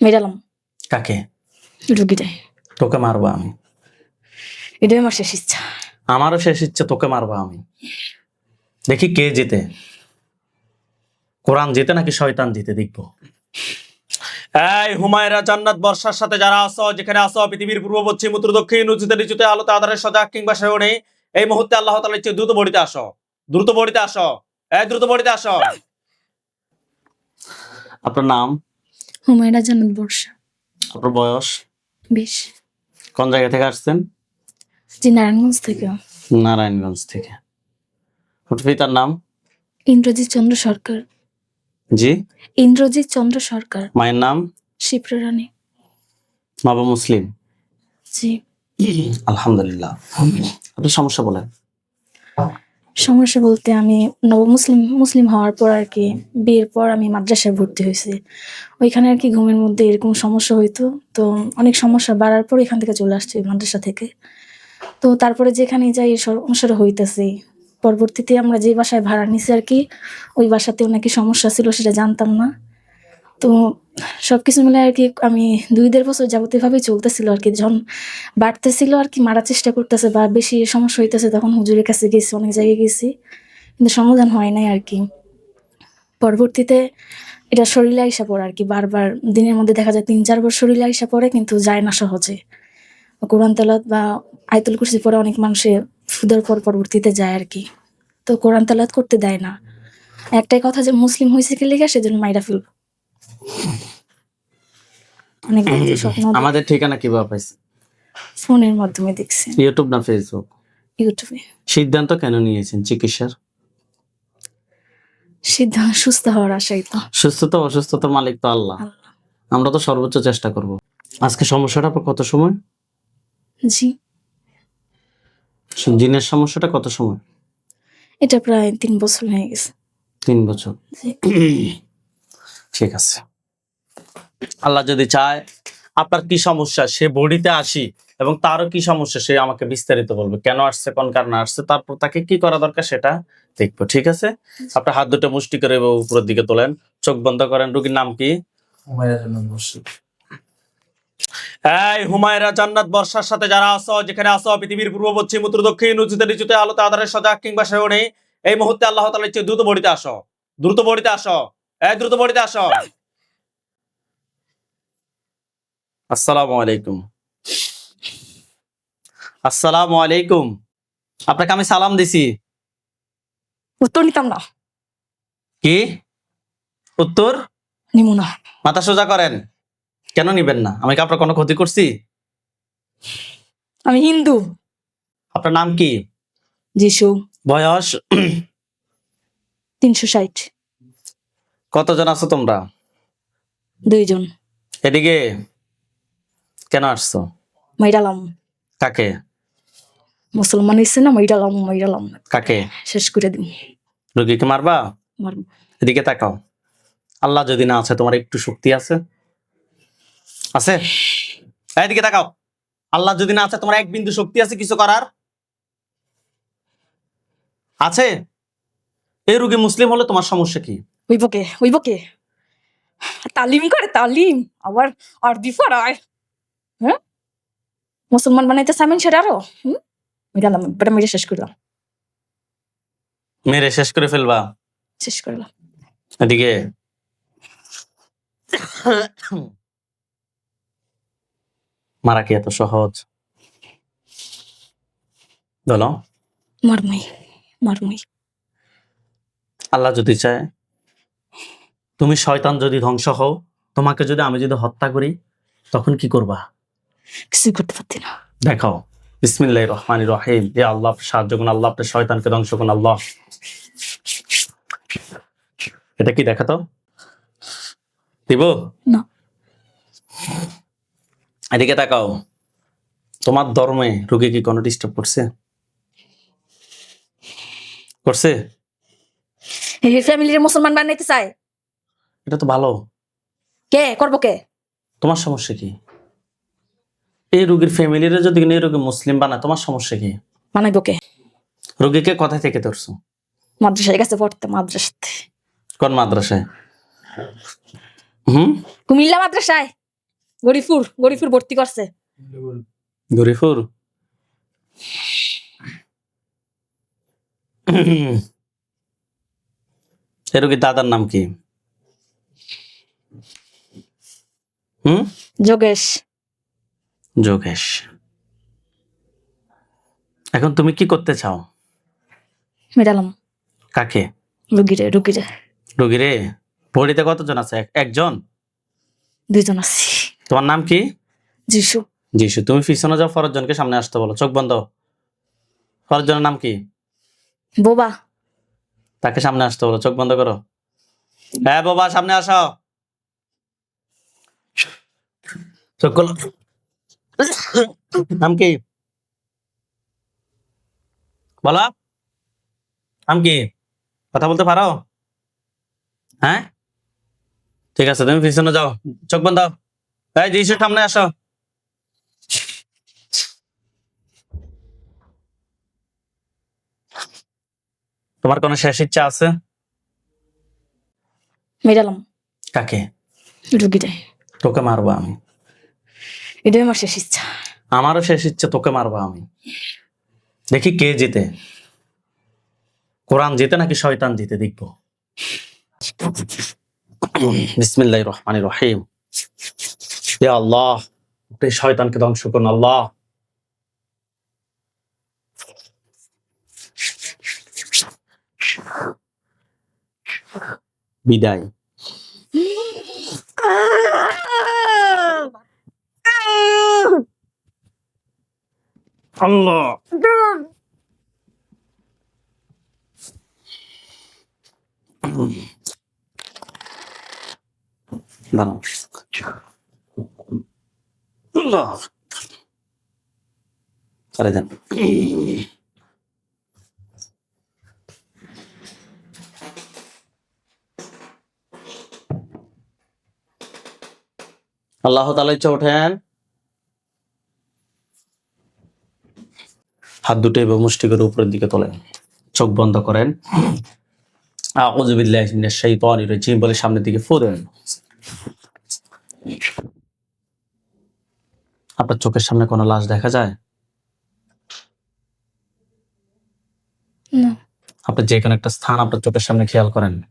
মেরালাম কাকে? রুগীটাই তোকে মারবো আমি। এটাই আমার শেষ ইচ্ছা। আমারও শেষ ইচ্ছে তোকে মারবো আমি। দেখি কে জিতে। কোরআন জিতে নাকি শয়তান জিতে দেখব। এই হুমায়রা জান্নাত বর্ষার সাথে যারা আছো যেখানে আছো পৃথিবীর পূর্ব পশ্চিম উত্তর দক্ষিণ উঁচুতে নিচুতে আলোতে আধারে সজাগ কিংবা সেও এই মুহূর্তে আল্লাহ তাআলা ইচ্ছে দ্রুত বড়িতে আসো। দ্রুত বড়িতে আসো। এই দ্রুত বড়িতে আসো। আপনার নাম? হুমায়রা জান্নাত বর্ষা। আপনার বয়স? বেশ। কোন জায়গা থেকে আসছেন? জি নারায়ণগঞ্জ থেকে। নারায়ণগঞ্জ থেকে। আপনার পিতার নাম? ইন্দ্রজিৎ চন্দ্র সরকার। জি? ইন্দ্রজিৎ চন্দ্র সরকার। মায়ের নাম? শিপ্রা রানী। নব মুসলিম। জি। আলহামদুলিল্লাহ। আপনার সমস্যা বলেন। সমস্যা বলতে আমি নব মুসলিম মুসলিম হওয়ার পর আর কি বিয়ের পর আমি মাদ্রাসায় ভর্তি হয়েছি। ওইখানে আর কি ঘুমের মধ্যে এরকম সমস্যা হইতো, তো অনেক সমস্যা বাড়ার পর এখান থেকে চলে আসছে মাদ্রাসা থেকে। তো তারপরে যেখানে যাই সমস্যাটা হইতেছে। পরবর্তীতে আমরা যে বাসায় ভাড়া নিছি আর কি, ওই বাসাতেও নাকি সমস্যা ছিল সেটা জানতাম না। তো সবকিছু মিলে আর কি আমি দুই দেড় বছর যাবত এভাবেই চলতেছিল আর কি। যখন বাড়তেছিল আর কি, মারার চেষ্টা করতেছে বা বেশি সমস্যা হইতেছে, তখন হুজুরের কাছে গেছি, অনেক জায়গায় গেছি। কিন্তু সমাধান হয় নাই আর কি। পরবর্তীতে এটা শরীরে আইসা পড়ে আর কি, বারবার দিনের মধ্যে দেখা যায় তিন চারবার শরীরে আইসা পড়ে, কিন্তু যায় না সহজে। কোরআন তেলাত বা আয়তুল কুরসি পরে অনেক মানুষে ফুদের পর পরবর্তীতে যায় আর কি। তো কোরআন তেলাত করতে দেয় না। একটাই কথা যে মুসলিম হয়েছে কি লেখা সেজন্য মাইরা ফেলব। অনেক স্বপ্ন আমাদের ঠিকানা কীভাবে পাইছে? ফোনের মাধ্যমে দেখছি ইউটিউব না ফেসবুক ইউটিউবে সিদ্ধান্ত কেন নিয়েছেন চিকিৎসার? সিদ্ধান্ত সুস্থ হওয়ার আশাই তো। সুস্থতা অসুস্থতার মালিক তো আল্লাহ। আমরা তো সর্বোচ্চ চেষ্টা করব। আজকে সমস্যাটা আপনার কত সময়? জি। জিনের সমস্যাটা কত সময়? এটা প্রায় তিন বছর হয়ে গেছে। তিন বছর। ঠিক আছে। আল্লাহ যদি চায় আপনার কি সমস্যা? সে বডিতে আসি এবং তারও কি সমস্যা? সে আমাকে বিস্তারিত বলবে। কেন আসছে কোন কারণে আসছে তারপর তাকে কি করা দরকার সেটা দেখব ঠিক আছে? আপনার হাত দুটো মুষ্টি করে উপরের দিকে তোলেন। চোখ বন্ধ করেন রুগীর নাম কি? এই হুমায়রা জান্নাত বর্ষার সাথে যারা আছো যেখানে আছো পৃথিবীর পূর্ব পশ্চিম উত্তর দক্ষিণ উঁচুতে নিচুতে আলোতে আধারে সজাগ কিংবা সেও এই মুহূর্তে আল্লাহ দ্রুত বডিতে আসো। দ্রুত বডিতে আসো। এই দ্রুত বডিতে আসো। আসসালামু আলাইকুম। আসসালামু আলাইকুম। আপনাকে আমি সালাম দিছি। উত্তর নিতাম না। কি? উত্তর? নিমু না। মাথা সোজা করেন। কেন নিবেন না? আমি কি আপনার কোনো ক্ষতি করছি? আমি হিন্দু। আপনার নাম কি? যিশু। বয়স? তিনশো ষাট। কতজন আছো তোমরা? দুইজন। এদিকে। কেন আসছো? মাইরালাম। কাকে? মুসলমান এসে না মাইরালাম মাইরালাম। কাকে? শেষ করে দিন রোগীকে মারবা। এদিকে তাকাও। আল্লাহ যদি না আছে তোমার একটু শক্তি আছে। আছে? এদিকে তাকাও। আল্লাহ যদি না আছে তোমার এক বিন্দু শক্তি আছে কিছু করার? আছে? এই রোগী মুসলিম হলে তোমার সমস্যা কি? হইব কে? হইব কে? তালিম করে তালিম। আবার আরবি পড়ায়। মুসলমান বানাইতে সামিন সেটা আরও? হুম? মিরালাম বেটা মেরে শেষ করলাম। মেরে শেষ করে ফেলবা? শেষ করলাম। এদিকে। মারা কি এত সহজ? বলো। মারমুই মারমুই। আল্লাহ যদি চায় তুমি শয়তান যদি ধ্বংস হও তোমাকে যদি আমি যদি হত্যা করি তখন কি করবা? কিছুই করতে পারতি না। দেখাও বিসমিল্লাহ রহমান রহিম। এ আল্লাহ সাহায্য করুন আল্লাহ আপনার শয়তানকে ধ্বংস করুন আল্লাহ। এটা কি দেখাতো? দিব? না। এদিকে তাকাও। তোমার ধর্মে রোগী কি কোনো ডিস্টার্ব করছে? করছে? এই ফ্যামিলির মুসলমান বানাইতে চায়। এটা তো ভালো। কে? করব কে? তোমার সমস্যা কি? এই রোগীর ফ্যামিলিরে যদি এই রোগী মুসলিম বানায় তোমার সমস্যা কি? বানাইবো কে? রোগীকে কোথায় থেকে ধরছো? মাদ্রাসায় গেছে পড়তে মাদ্রাসাতে। কোন মাদ্রাসায়? হুম? কুমিল্লা মাদ্রাসায়। গরিপুর গরিপুর ভর্তি করছে। গরিফুর? এ রোগীর দাদার নাম কি? হুম? যোগেশ। যোগেশ এখন তুমি কি করতে চাও? মেডালাম। কাকে? রুগীরে রুগীরে। রোগীরে? ভরিতে কতজন আছে? একজন? দুইজন আছি। তোমার নাম কি? যিশু। যিশু তুমি পিছনে যাও ফরজনকে সামনে আসতে বলো চোখ বন্ধ। ফরজনের নাম কি? বোবা। তাকে সামনে আসতে বলো চোখ বন্ধ করো। হ্যাঁ বাবা সামনে আসো। চোখ খোলো। নাম কি? বলো। নাম কি? কথা বলতে পারো? হ্যাঁ? ঠিক আছে তুমি পিছনে যাও। চোখ বন্ধ। এই যিশু সামনে আসো। তোমার কোনো শেষ ইচ্ছা আছে? মেডালাম কাকে? রুগীরে তোকে মারবো আমি। এটাই আমার শেষ ইচ্ছা। আমারও শেষ ইচ্ছে, তোকে মারবো আমি। দেখি কে জিতে। কোরআন জিতে নাকি শয়তান জিতে, দেখব। বিসমিল্লাহ রহমান রহিম। আল্লাহ শয়তানকে ধ্বংস করুন, আল্লাহ। বিদায়। আল্লাহ। দাঁড়াও। আল্লাহ। দেন। আল্লাহ তালা ইচ্ছা ওঠেন। হাত দুটো এবং মুষ্টি করে উপরের দিকে তোলেন। চোখ বন্ধ করেন। আউযুবিল্লাহি মিনাশ শাইতানির রাজিম বলে সামনের দিকে ফু দেন। আপনার চোখের সামনে কোনো লাশ দেখা যায়? না। আপনি যে কোনো একটা স্থান আপনার চোখের সামনে খেয়াল করেন।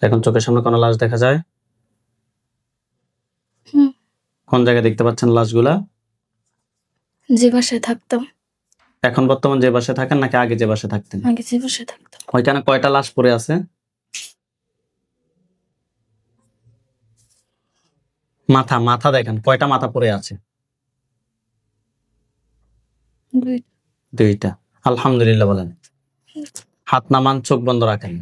এখন চোখের সামনে কোনো লাশ দেখা যায়? হুম। কোন জায়গায় দেখতে পাচ্ছেন লাশগুলা? যে বাসায় থাকতাম। এখন বর্তমান যে বাসায় থাকেন নাকি আগে যে বাসায় থাকতেন? আগে যে বাসায় থাকতাম। ওইখানে কয়টা লাশ পড়ে আছে? মাথা মাথা দেখেন কয়টা মাথা পড়ে আছে? দুইটা। আলহামদুলিল্লাহ বলেন। হাত নামান চোখ বন্ধ রাখেন।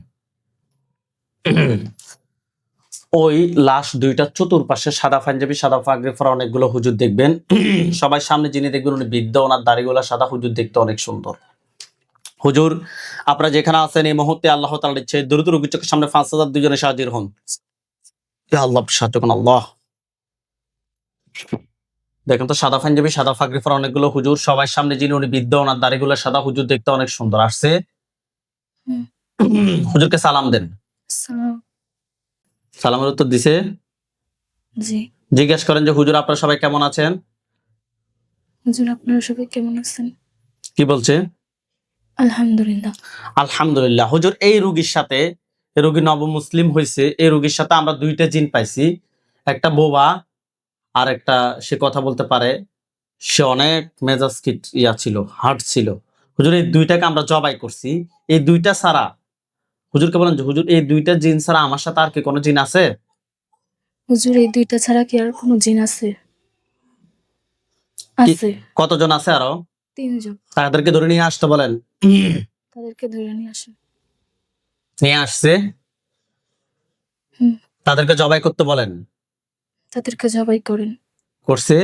ওই লাশ দুইটা চতুর্পাশে সাদা পাঞ্জাবি সাদা পাগড়ি পরা অনেকগুলো হুজুর দেখবেন। সবাই সামনে যিনি দেখবেন উনি বৃদ্ধ ওনার দাড়িগুলা সাদা হুজুর দেখতে অনেক সুন্দর। হুজুর আপনারা যেখানে আছেন এই মুহূর্তে আল্লাহ তাআলার ইচ্ছে দ্রুত রোগীর চোখের সামনে পাঁচ হাজার দুজনে হাজির হন। আল্লাহ সাহায্য আল্লাহ। দেখেন তো সাদা পাঞ্জাবি সাদা ফাগরি পরা অনেকগুলো হুজুর সবাই সামনে যিনি উনি বৃদ্ধ ওনার দাড়িগুলো সাদা হুজুর দেখতে অনেক সুন্দর। আসছে। হুজুরকে সালাম দেন। সালাম। সালামের উত্তর দিছে? জি। জিজ্ঞেস করেন যে হুজুর আপনারা সবাই কেমন আছেন? হুজুর আপনারা সবাই কেমন আছেন? কি বলছে? আলহামদুলিল্লাহ। আলহামদুলিল্লাহ। হুজুর এই রুগীর সাথে এই রুগী নব মুসলিম হয়েছে এই রুগীর সাথে আমরা দুইটা জিন পাইছি। একটা বোবা আর একটা সে কথা বলতে পারে সে অনেক মেজাজ ইয়া ছিল হার্ট ছিল। হুজুর এই দুইটাকে আমরা জবাই করছি। এই দুইটা ছাড়া হুজুরকে বলেন যে হুজুর এই দুইটা জিন ছাড়া আমার সাথে আর কি কোনো জিন আছে? হুজুর এই দুইটা ছাড়া কি আর কোনো জিন আছে? আছে। কতজন আছে আরও? তিনজন। তাদেরকে ধরে নিয়ে আসতে বলেন। তাদেরকে ধরে নিয়ে আসেন নিয়ে আসছে? তাদেরকে জবাই করতে বলেন। তাদেরকে জবাই করেন। করছে?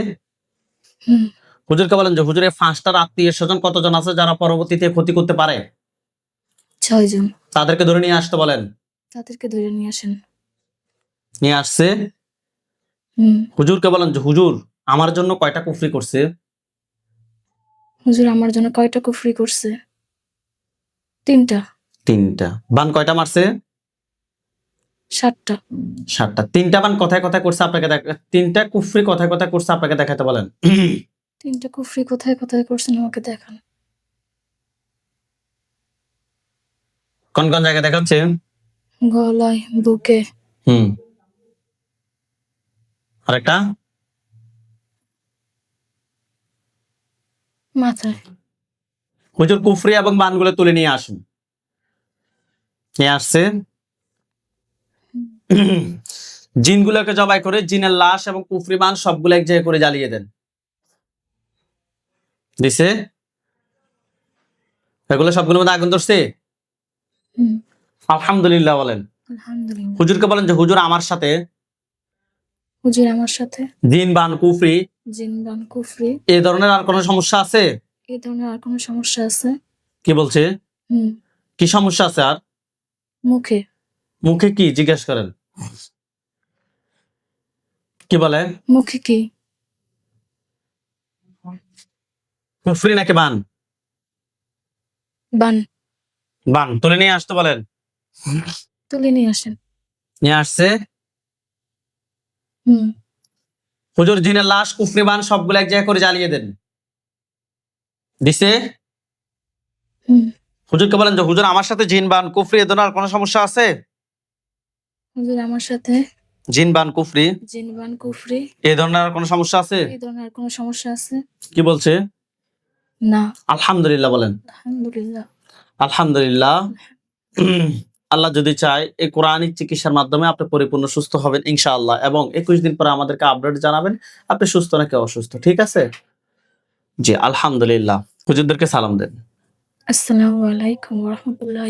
হুজুরকে বলেন যে হুজুরের পাঁচটার আত্মীয় স্বজন কতজন আছে যারা পরবর্তীতে ক্ষতি করতে পারে? ছয়জন। তাদেরকে ধরে নিয়ে আসতে বলেন। তাদেরকে ধরে নিয়ে আসেন। নিয়ে আসছে? হুজুরকে বলেন যে হুজুর আমার জন্য কয়টা কুফরি করছে? হুজুর আমার জন্য কয়টা কুফরি করছে? তিনটা। তিনটা। বান কয়টা মারছে? সাতটা। সাতটা। তিনটা বান কথায় কথায় করছে আপনাকে দেখ তিনটা কুফরি কথায় কথায় করছে আপনাকে দেখাতে বলেন। তিনটা কুফরি কোথায় কোথায় করছেন আমাকে দেখান। কোন কোন জায়গায় দেখাচ্ছে? গলায় বুকে। হুম। আরেকটা? মাথায়। হুজুর কুফরি এবং বানগুলো তুলে নিয়ে আসুন। নিয়ে আসছে। জিনগুলোকে জবাই করে জিনের লাশ এবং কুফরি বান সবগুলো এক জায়গায় করে জ্বালিয়ে দেন। দিছে? এগুলো সবগুলোর মধ্যে আগুন ধরছে? আলহামদুলিল্লাহ বলেন। আলহামদুলিল্লাহ। হুজুরকে বলেন যে হুজুর আমার সাথে হুজুর আমার সাথে জিন বান কুফরি কুফরি। এ ধরনের আর কোনো সমস্যা আছে? এই ধরনের আর কোনো সমস্যা আছে? কি বলছে? হুম। কি সমস্যা আছে আর? মুখে। মুখে কি? জিজ্ঞেস করেন। কি বলে? মুখে কি? কুফরি নাকি বান? বান। বান তুলে নিয়ে আসতে বলেন। তুলে নিয়ে আসেন। নিয়ে আসছে। হুম। হুজুর জিনের লাশ কুফরি বান সবগুলো এক জায়গায় করে জ্বালিয়ে দেন। দিছে? হুজুরকে বলেন যে হুজুর আমার সাথে জিন বান কুফরি এ আর কোনো সমস্যা আছে? হুজুর আমার সাথে জিন বান কুফরি জিনবান কুফরি এ ধরনের আর কোনো সমস্যা আছে? এই ধরনের আর কোনো সমস্যা আছে? কি বলছে? না। আলহামদুলিল্লাহ বলেন। আলহামদুলিল্লাহ। আলহামদুলিল্লাহ। আল্লাহ যদি চায়, এই কোরআনিক চিকিৎসার মাধ্যমে আপনি পরিপূর্ণ সুস্থ হবেন ইনশাআল্লাহ এবং একুশ দিন পরে আমাদেরকে আপডেট জানাবেন, আপনি সুস্থ নাকি অসুস্থ, ঠিক আছে? জি, আলহামদুলিল্লাহ। হুজুরদেরকে সালাম দেন। আসসালামু আলাইকুম রহমতুল্লাহ